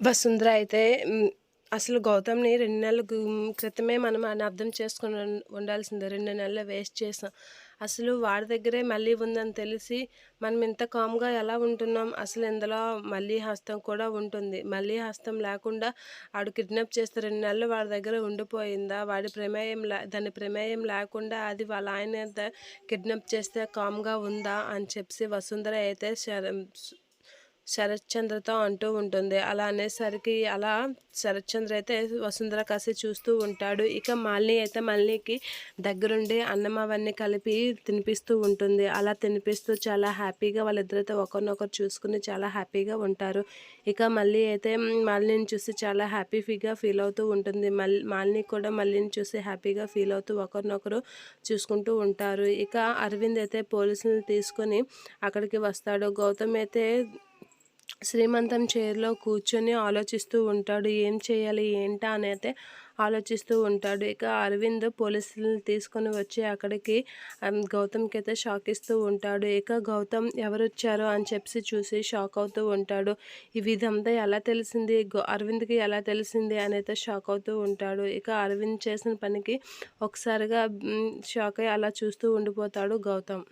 వసుంధర అయితే అసలు గౌతమ్ని రెండు నెలల క్రితమే మనం అని అర్థం చేసుకుని ఉండాల్సిందే. రెండు నెలలు వేస్ట్ చేసాం. అసలు వాడి దగ్గరే మళ్ళీ ఉందని తెలిసి మనం ఇంత కామ్గా ఎలా ఉంటున్నాం? అసలు ఇందులో మళ్ళీ హస్తం కూడా ఉంటుంది. మళ్ళీ హస్తం లేకుండా ఆడు కిడ్నాప్ చేస్తే రెండు నెలలు వాడి దగ్గర ఉండిపోయిందా? వాడి ప్రమేయం లే దాని ప్రమేయం లేకుండా అది వాళ్ళ ఆయన కిడ్నాప్ చేస్తే కామ్గా ఉందా? అని చెప్పి వసుంధర అయితే శరత్చంద్రతో అంటూ ఉంటుంది. అలా అనేసరికి అలా శరత్చంద్ర అయితే వసుంధర కాసి చూస్తూ ఉంటాడు. ఇక మాలిని అయితే మళ్ళీకి దగ్గరుండి అన్నం అవన్నీ కలిపి తినిపిస్తూ ఉంటుంది. అలా తినిపిస్తూ చాలా హ్యాపీగా వాళ్ళిద్దరైతే ఒకరినొకరు చూసుకుని చాలా హ్యాపీగా ఉంటారు. ఇక మళ్ళీ అయితే మాలిని చూసి చాలా హ్యాపీ ఫీగా ఫీల్ అవుతూ ఉంటుంది. మళ్ళీ మాలిని కూడా మళ్ళీని చూసి హ్యాపీగా ఫీల్ అవుతూ ఒకరినొకరు చూసుకుంటూ ఉంటారు. ఇక అరవింద్ అయితే పోలీసులను తీసుకొని అక్కడికి వస్తాడు. గౌతమ్ అయితే శ్రీమంతం చైర్లో కూర్చొని ఆలోచిస్తూ ఉంటాడు. ఏం చేయాలి? ఏంటా? అని అయితే ఆలోచిస్తూ ఉంటాడు. ఇక అరవింద్ పోలీసులను తీసుకొని వచ్చి అక్కడికి గౌతమ్కి అయితే షాక్ ఇస్తూ ఉంటాడు. ఇక గౌతమ్ ఎవరు వచ్చారో అని చెప్పి చూసి షాక్ అవుతూ ఉంటాడు. ఇవి ఇదంతా ఎలా తెలిసింది? అరవింద్కి ఎలా తెలిసింది? అని అయితే షాక్ అవుతూ ఉంటాడు. ఇక అరవింద్ చేసిన పనికి ఒకసారిగా షాక్ అయ్యి అలా చూస్తూ ఉండిపోతాడు గౌతమ్.